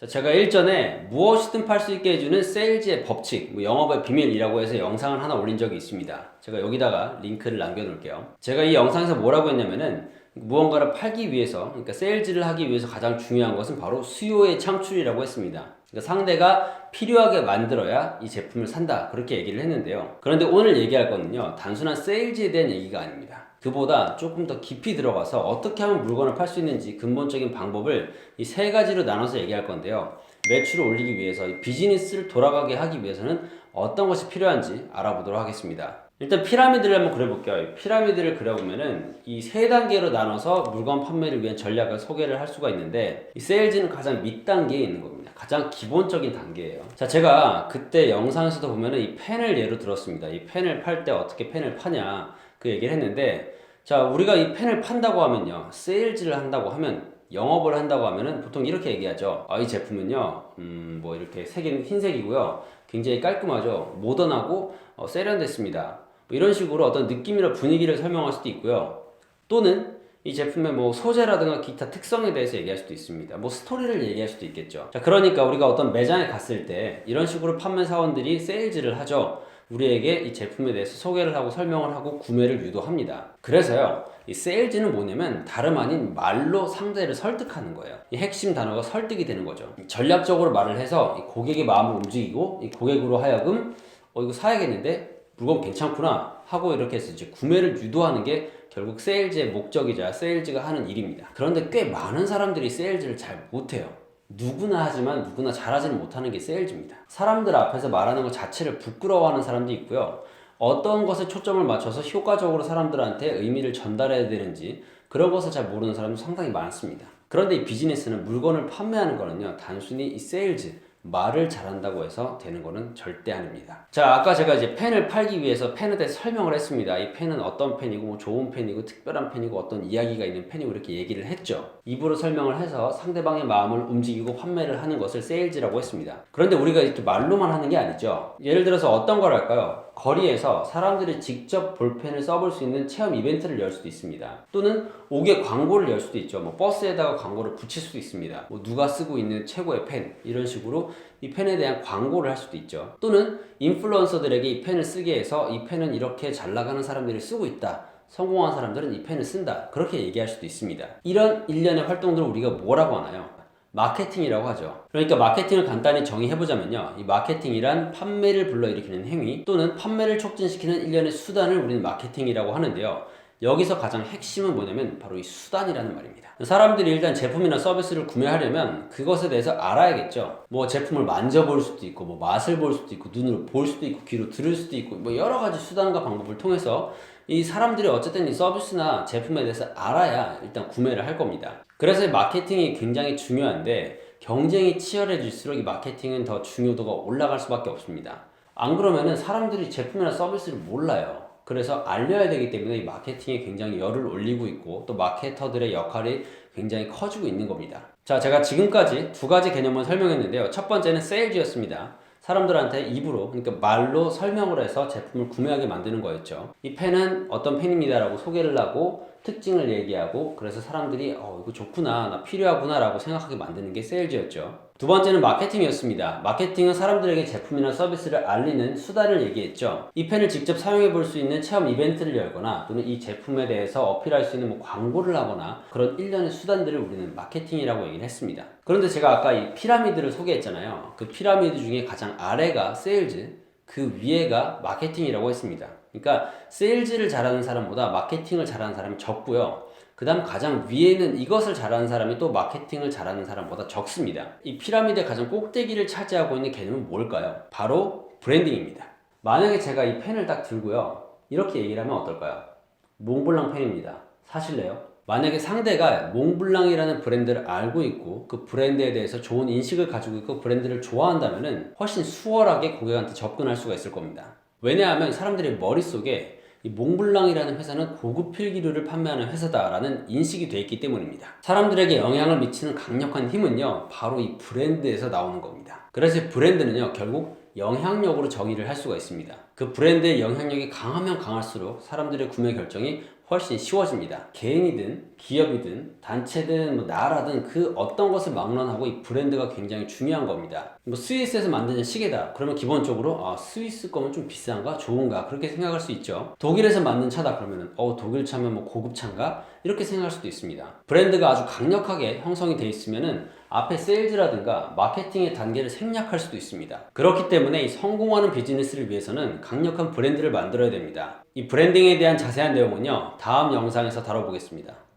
자, 제가 일전에 무엇이든 팔 수 있게 해주는 세일즈의 법칙, 뭐 영업의 비밀이라고 해서 영상을 하나 올린 적이 있습니다. 제가 여기다가 링크를 남겨놓을게요. 제가 이 영상에서 뭐라고 했냐면은 무언가를 팔기 위해서, 그러니까 세일즈를 하기 위해서 가장 중요한 것은 바로 수요의 창출이라고 했습니다. 그러니까 상대가 필요하게 만들어야 이 제품을 산다. 그렇게 얘기를 했는데요. 그런데 오늘 얘기할 거는요, 단순한 세일즈에 대한 얘기가 아닙니다. 그보다 조금 더 깊이 들어가서 어떻게 하면 물건을 팔 수 있는지 근본적인 방법을 이 세 가지로 나눠서 얘기할 건데요. 매출을 올리기 위해서 이 비즈니스를 돌아가게 하기 위해서는 어떤 것이 필요한지 알아보도록 하겠습니다. 일단 피라미드를 한번 그려볼게요. 이 피라미드를 그려보면은 이 세 단계로 나눠서 물건 판매를 위한 전략을 소개를 할 수가 있는데 이 세일즈는 가장 밑단계에 있는 겁니다. 가장 기본적인 단계예요. 자, 제가 그때 영상에서도 보면은 이 펜을 예로 들었습니다. 이 펜을 팔 때 어떻게 펜을 파냐 그 얘기를 했는데 자, 우리가 이 펜을 판다고 하면요. 세일즈를 한다고 하면 영업을 한다고 하면은 보통 이렇게 얘기하죠. 아, 이 제품은요, 음, 뭐 이렇게 색은 흰색이고요. 굉장히 깔끔하죠. 모던하고 어, 세련됐습니다. 뭐 이런 식으로 어떤 느낌이나 분위기를 설명할 수도 있고요. 또는 이 제품의 뭐 소재라든가 기타 특성에 대해서 얘기할 수도 있습니다. 뭐 스토리를 얘기할 수도 있겠죠. 자, 그러니까 우리가 어떤 매장에 갔을 때 이런 식으로 판매 사원들이 세일즈를 하죠. 우리에게 이 제품에 대해서 소개를 하고 설명을 하고 구매를 유도합니다. 그래서요, 이 세일즈는 뭐냐면 다름 아닌 말로 상대를 설득하는 거예요. 이 핵심 단어가 설득이 되는 거죠. 전략적으로 말을 해서 이 고객의 마음을 움직이고 이 고객으로 하여금 어 이거 사야겠는데 물건 괜찮구나 하고 이렇게 해서 이제 구매를 유도하는 게 결국 세일즈의 목적이자 세일즈가 하는 일입니다. 그런데 꽤 많은 사람들이 세일즈를 잘 못해요. 누구나 하지만 누구나 잘하지는 못하는 게 세일즈입니다. 사람들 앞에서 말하는 것 자체를 부끄러워하는 사람도 있고요. 어떤 것에 초점을 맞춰서 효과적으로 사람들한테 의미를 전달해야 되는지 그런 것을 잘 모르는 사람도 상당히 많습니다. 그런데 이 비즈니스는 물건을 판매하는 거는요, 단순히 이 세일즈, 말을 잘한다고 해서 되는 거는 절대 아닙니다. 자, 아까 제가 이제 펜을 팔기 위해서 펜에 대해 설명을 했습니다. 이 펜은 어떤 펜이고, 뭐 좋은 펜이고, 특별한 펜이고, 어떤 이야기가 있는 펜이고, 이렇게 얘기를 했죠. 입으로 설명을 해서 상대방의 마음을 움직이고 판매를 하는 것을 세일즈라고 했습니다. 그런데 우리가 이렇게 말로만 하는 게 아니죠. 예를 들어서 어떤 걸 할까요? 거리에서 사람들이 직접 볼펜을 써볼 수 있는 체험 이벤트를 열 수도 있습니다. 또는 옥에 광고를 열 수도 있죠. 뭐 버스에다가 광고를 붙일 수도 있습니다. 뭐 누가 쓰고 있는 최고의 펜 이런 식으로 이 펜에 대한 광고를 할 수도 있죠. 또는 인플루언서들에게 이 펜을 쓰게 해서 이 펜은 이렇게 잘 나가는 사람들이 쓰고 있다. 성공한 사람들은 이 펜을 쓴다. 그렇게 얘기할 수도 있습니다. 이런 일련의 활동들을 우리가 뭐라고 하나요? 마케팅이라고 하죠. 그러니까 마케팅을 간단히 정의해보자면요. 이 마케팅이란 판매를 불러일으키는 행위 또는 판매를 촉진시키는 일련의 수단을 우리는 마케팅이라고 하는데요. 여기서 가장 핵심은 뭐냐면 바로 이 수단이라는 말입니다. 사람들이 일단 제품이나 서비스를 구매하려면 그것에 대해서 알아야겠죠. 뭐 제품을 만져볼 수도 있고, 뭐 맛을 볼 수도 있고, 눈으로 볼 수도 있고, 귀로 들을 수도 있고, 뭐 여러 가지 수단과 방법을 통해서 이 사람들이 어쨌든 이 서비스나 제품에 대해서 알아야 일단 구매를 할 겁니다. 그래서 이 마케팅이 굉장히 중요한데 경쟁이 치열해질수록 이 마케팅은 더 중요도가 올라갈 수밖에 없습니다. 안 그러면은 사람들이 제품이나 서비스를 몰라요. 그래서 알려야 되기 때문에 이 마케팅에 굉장히 열을 올리고 있고 또 마케터들의 역할이 굉장히 커지고 있는 겁니다. 자, 제가 지금까지 두 가지 개념을 설명했는데요. 첫 번째는 세일즈였습니다. 사람들한테 입으로, 그러니까 말로 설명을 해서 제품을 구매하게 만드는 거였죠. 이 펜은 어떤 펜입니다라고 소개를 하고 특징을 얘기하고 그래서 사람들이 어, 이거 좋구나, 나 필요하구나 라고 생각하게 만드는 게 세일즈였죠. 두 번째는 마케팅이었습니다. 마케팅은 사람들에게 제품이나 서비스를 알리는 수단을 얘기했죠. 이 펜을 직접 사용해 볼 수 있는 체험 이벤트를 열거나 또는 이 제품에 대해서 어필할 수 있는 뭐 광고를 하거나 그런 일련의 수단들을 우리는 마케팅이라고 얘기를 했습니다. 그런데 제가 아까 이 피라미드를 소개했잖아요. 그 피라미드 중에 가장 아래가 세일즈, 그 위에가 마케팅이라고 했습니다. 그러니까 세일즈를 잘하는 사람보다 마케팅을 잘하는 사람이 적고요. 그 다음 가장 위에는 이것을 잘하는 사람이 또 마케팅을 잘하는 사람보다 적습니다. 이 피라미드의 가장 꼭대기를 차지하고 있는 개념은 뭘까요? 바로 브랜딩입니다. 만약에 제가 이 펜을 딱 들고요. 이렇게 얘기를 하면 어떨까요? 몽블랑 펜입니다. 사실래요? 만약에 상대가 몽블랑이라는 브랜드를 알고 있고 그 브랜드에 대해서 좋은 인식을 가지고 있고 브랜드를 좋아한다면 훨씬 수월하게 고객한테 접근할 수가 있을 겁니다. 왜냐하면 사람들의 머릿속에 이 몽블랑이라는 회사는 고급 필기류를 판매하는 회사다라는 인식이 돼 있기 때문입니다. 사람들에게 영향을 미치는 강력한 힘은요, 바로 이 브랜드에서 나오는 겁니다. 그래서 이 브랜드는요, 결국 영향력으로 정의를 할 수가 있습니다. 그 브랜드의 영향력이 강하면 강할수록 사람들의 구매 결정이 훨씬 쉬워집니다. 개인이든 기업이든 단체든 뭐 나라든 그 어떤 것을 막론하고 이 브랜드가 굉장히 중요한 겁니다. 뭐 스위스에서 만드는 시계다. 그러면 기본적으로 아 스위스 거면 좀 비싼가 좋은가 그렇게 생각할 수 있죠. 독일에서 만든 차다 그러면은 어 독일 차면 뭐 고급 차인가 이렇게 생각할 수도 있습니다. 브랜드가 아주 강력하게 형성이 돼 있으면은 앞에 세일즈라든가 마케팅의 단계를 생략할 수도 있습니다. 그렇기 때문에 이 성공하는 비즈니스를 위해서는 강력한 브랜드를 만들어야 됩니다. 이 브랜딩에 대한 자세한 내용은요, 다음 영상에서 다뤄보겠습니다.